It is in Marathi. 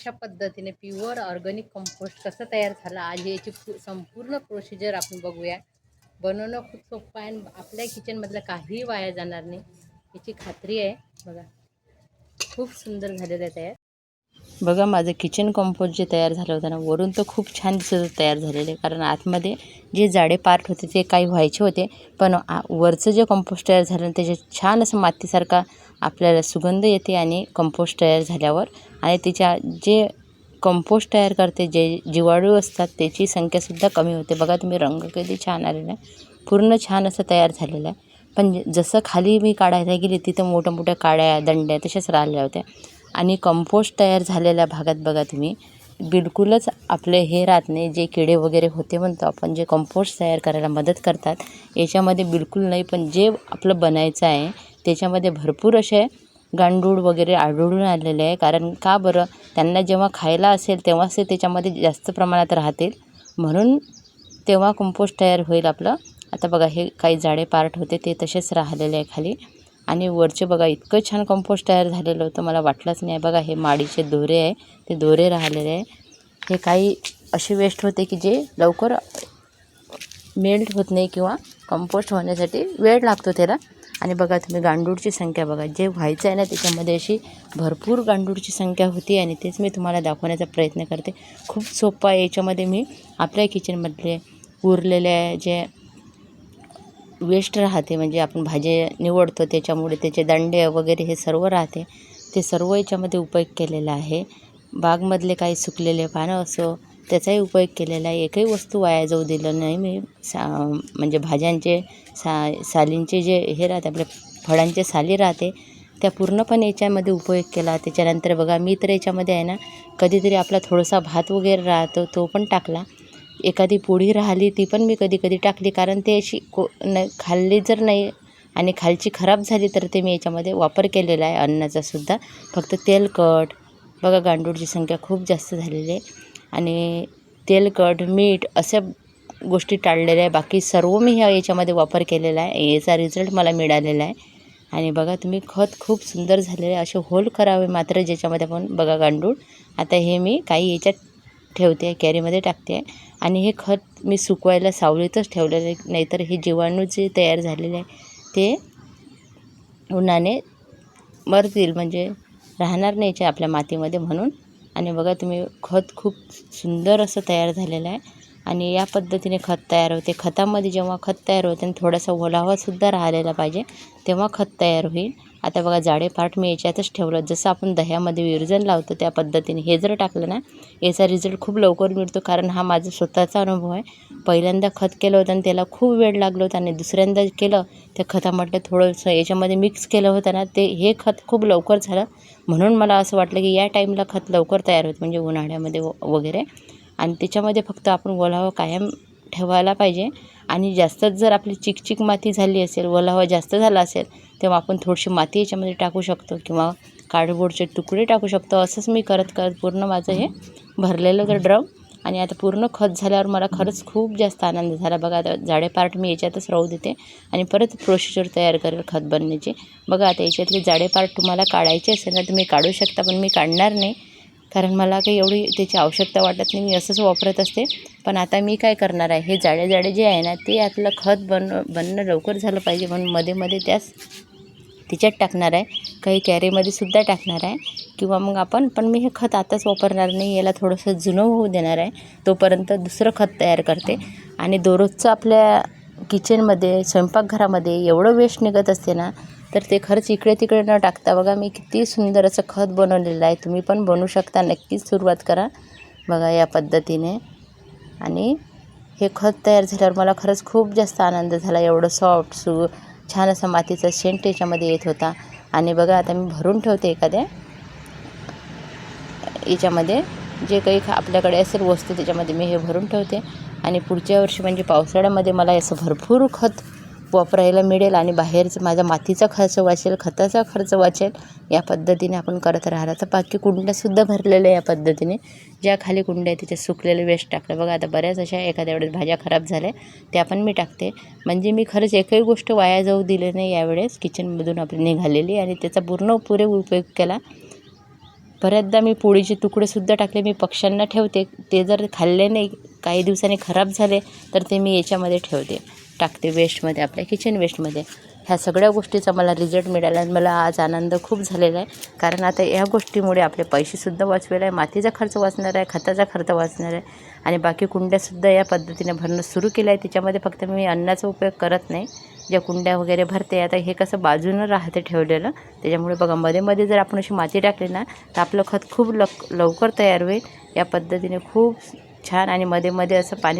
अशा पद्धतीने प्युअर ऑर्गॅनिक कंपोस्ट कसं तयार झालं? आज याची संपूर्ण प्रोसिजर आपण बघूया. बनवणं खूप सोपं आहे आणि आपल्या किचनमधलं काहीही वाया जाणार नाही. याची खात्री आहे. बघा. खूप सुंदर झालेलं आहे तयार. बघा माझं किचन कंपोस्ट जे तयार झालं होतं ना वरून तर खूप छान दिसत होतं तयार झालेले कारण आतमध्ये जे जाडे पार्ट होते ते काही व्हायचे होते. पण आ- वरचं जे कंपोस्ट तयार झालं ना, त्याच्यात छान असं मातीसारखा आपल्याला सुगंध येते आणि कंपोस्ट तयार झाल्यावर आणि तिच्या जे कंपोस्ट तयार करते जे जीवाळू असतात त्याची संख्यासुद्धा कमी होते. बघा तुम्ही रंग किती छान आलेला आहे. पूर्ण छान असं तयार झालेलं आहे. पण जसं खाली मी काढायला गेली तिथं मोठ्या मोठ्या काड्या दंड्या तशाच राहिल्या होत्या. आणि कंपोस्ट तयार झालेल्या भागात बघा तुम्ही बिलकुलच आपले हे राहत नाही जे किडे वगैरे होते म्हणतो आपण जे कंपोस्ट तयार करायला मदत करतात याच्यामध्ये बिलकुल नाही. पण जे आपलं बनायचं आहे त्याच्यामध्ये भरपूर असे गांडूळ वगैरे आढळून आलेले आहे. कारण का बरं? त्यांना जेव्हा खायला असेल तेव्हाच ते त्याच्यामध्ये जास्त प्रमाणात राहतील. म्हणून तेव्हा कंपोस्ट तयार होईल आपलं. आता बघा हे काही जाडे पार्ट होते ते तसेच राहिलेले आहे खाली. आणि वरचे बघा इतकं छान कंपोस्ट तयार झालेलं होतं मला वाटलंच नाही. बघा हे माडीचे दोरे आहे ते दोरे राहिलेले आहे. हे काही असे वेस्ट होते की जे लवकर मेल्ट होत नाही किंवा कंपोस्ट होण्यासाठी वेळ लागतो त्याला. आणि बघा तुम्ही गांडूळची संख्या बघा. जे व्हायचं आहे ना त्याच्यामध्ये अशी भरपूर गांडूळची संख्या होती आणि तेच मी तुम्हाला दाखवण्याचा प्रयत्न करते. खूप सोपं आहे. याच्यामध्ये मी आपल्या किचनमधले उरलेल्या जे वेस्ट राहते म्हणजे आपण भाजी निवडतो त्याच्यामुळे त्याचे दांडे वगैरे हे सर्व राहते. ते सर्व याच्यामध्ये उपयोग केलेला आहे. बागमधले काही सुकलेले पानं असो त्याचाही उपयोग केलेला आहे. एकही वस्तू वाया जाऊ दिलं नाही. मी सा म्हणजे भाज्यांचे सा सालींचे जे हे राहते आपले फळांचे साली राहते त्या पूर्णपणे याच्यामध्ये उपयोग केला. त्याच्यानंतर बघा मी तर याच्यामध्ये आहे ना कधीतरी आपला थोडासा भात वगैरे राहतो तो पण टाकला. एखादी पोळी राहिली ती पण मी कधी कधी टाकली. कारण ते अशी को न खाल्ली जर नाही आणि खालची खराब झाली तर ते मी याच्यामध्ये वापर केलेला आहे अन्नाचासुद्धा फक्त तेलकट. बघा गांडूळची संख्या खूप जास्त झालेली आहे. आणि तेलकट मीठ अशा गोष्टी टाळलेल्या आहे. बाकी सर्व मी ह्या याच्यामध्ये वापर केलेला आहे. याचा रिझल्ट मला मिळालेला आहे. आणि बघा तुम्ही खत खूप सुंदर झालेले आहे. असे होल करावे मात्र ज्याच्यामध्ये आपण बघा गांडूळ. आता हे मी काही याच्यात ठेवते आहे कॅरीमध्ये टाकते आहे. आणि हे खत मी सुकवायला सावलीतच ठेवलेलं आहे. नाहीतर हे जीवाणू जे तयार झालेले आहे ते उन्हाने मरतील. म्हणजे राहणार नाही याच्या आपल्या मातीमध्ये म्हणून. आणि बघा तुम्ही खत खूप सुंदर असं तयार झालेलं आहे. आणि या पद्धतीने खत तयार होते. खतामध्ये जेव्हा खत तयार होते आणि थोडासा ओलावासुद्धा राहिलेला पाहिजे तेव्हा खत तयार होईल. आता बघा जाडे पार्ट मी याच्यातच ठेवलं. जसं आपण दह्यामध्ये विरजन लावतो त्या पद्धतीने. हे जर टाकलं ना याचा रिझल्ट खूप लवकर मिळतो कारण हा माझा स्वतःचा अनुभव आहे. पहिल्यांदा खत केलं होतं आणि त्याला खूप वेळ लागलो होता आणि दुसऱ्यांदा केलं त्या खतामधलं थोडंसं याच्यामध्ये मिक्स केलं होतं ना ते हे खत खूप लवकर झालं. म्हणून मला असं वाटलं की या टाईमला खत लवकर तयार होतं म्हणजे उन्हाळ्यामध्ये व वगैरे. आणि त्याच्यामध्ये फक्त आपण ओलावा कायम ठेवायला पाहिजे. आणि जास्तच जर आपली चिकचिक माती झाली असेल ओलावा जास्त झाला असेल तेव्हा आपण थोडीशी माती याच्यामध्ये टाकू शकतो किंवा कार्डबोर्डचे तुकडे टाकू शकतो. असंच मी करत करत पूर्ण माझं हे भरलेलं तर ड्रम आणि आता पूर्ण खत झाल्यावर मला खरंच खूप जास्त आनंद झाला. बघा आता जाडे पार्ट मी याच्यातच राहू देते आणि परत प्रोसिजर तयार करेल खत बनण्याची. बघा आता याच्यातले जाडे पार्ट तुम्हाला काढायचे असेल ना तुम्ही काढू शकता पण मी काढणार नाही. कारण मला काही एवढी त्याची आवश्यकता वाटत नाही. मी असंच वापरत असते. पण आता मी काय करणार आहे? हे जाडे जाडे जे आहे ना ते आपलं खत बन बनणं लवकर झालं पाहिजे. म्हणून मध्ये मध्ये त्याच तिच्यात टाकणार आहे. काही कॅरीमध्ये सुद्धा टाकणार आहे. किंवा मग आपण पण मी हे खत आताच वापरणार नाही याला थोडंसं जुनं होऊ देणार आहे. तोपर्यंत दुसरं खत तयार करते. आणि दररोजचं आपल्या किचनमध्ये स्वयंपाकघरामध्ये एवढं वेस्ट निघत असते ना तर ते खरंच इकडे तिकडे न टाकता बघा मी किती सुंदर असं खत बनवलेलं आहे. तुम्ही पण बनवू शकता. नक्कीच सुरुवात करा. बघा या पद्धतीने. आणि हे खत तयार झाल्यावर मला खरंच खूप जास्त आनंद झाला. एवढं सॉफ्ट सु छान असं मातीचा शेंट याच्यामध्ये येत होता. आणि बघा आता मी भरून ठेवते एखाद्या. याच्यामध्ये जे काही खा आपल्याकडे असेल वस्तू त्याच्यामध्ये मी हे भरून ठेवते. आणि पुढच्या वर्षी म्हणजे पावसाळ्यामध्ये मला असं भरपूर खत वापरायला मिळेल आणि बाहेरचं माझा मातीचा खर्च वाचेल खताचा खर्च वाचेल या पद्धतीने आपण करत राहिला तर बाकी कुंड्यासुद्धा भरलेल्या या पद्धतीने. ज्या खाली कुंड्या आहेत त्याच्यात सुकलेले वेस्ट टाकलं. बघा आता बऱ्याच अशा एखाद्या वेळेस भाज्या खराब झाल्या त्या पण मी टाकते. म्हणजे मी खरंच एकही गोष्ट वाया जाऊ दिली नाही यावेळेस. किचनमधून आपली निघालेली आणि त्याचा पूर्ण पुरे उपयोग केला. बऱ्याचदा मी पोळीचे तुकडेसुद्धा टाकले. मी पक्ष्यांना ठेवते. ते जर खाल्ले नाही काही दिवसांनी खराब झाले तर ते मी याच्यामध्ये ठेवते. टाकते वेस्टमध्ये आपल्या किचन वेस्टमध्ये ह्या सगळ्या गोष्टीचा मला रिझल्ट मिळाला आणि मला आज आनंद खूप झालेला आहे. कारण आता या गोष्टीमुळे आपले पैसेसुद्धा वाचवेला आहे मातीचा खर्च वाचणार आहे खताचा खर्च वाचणार आहे आणि बाकी कुंड्यासुद्धा या पद्धतीने भरणं सुरू केलं आहे त्याच्यामध्ये फक्त मी अन्नाचा उपयोग करत नाही. ज्या कुंड्या वगैरे भरते आता हे कसं बाजूनं राहते ठेवलेलं त्याच्यामुळे बघा मध्ये मध्ये जर आपण अशी माती टाकली ना तर आपलं खत खूप लक लवकर तयार होईल. या पद्धतीने खूप छान आणि मध्ये मध्ये असं पाणी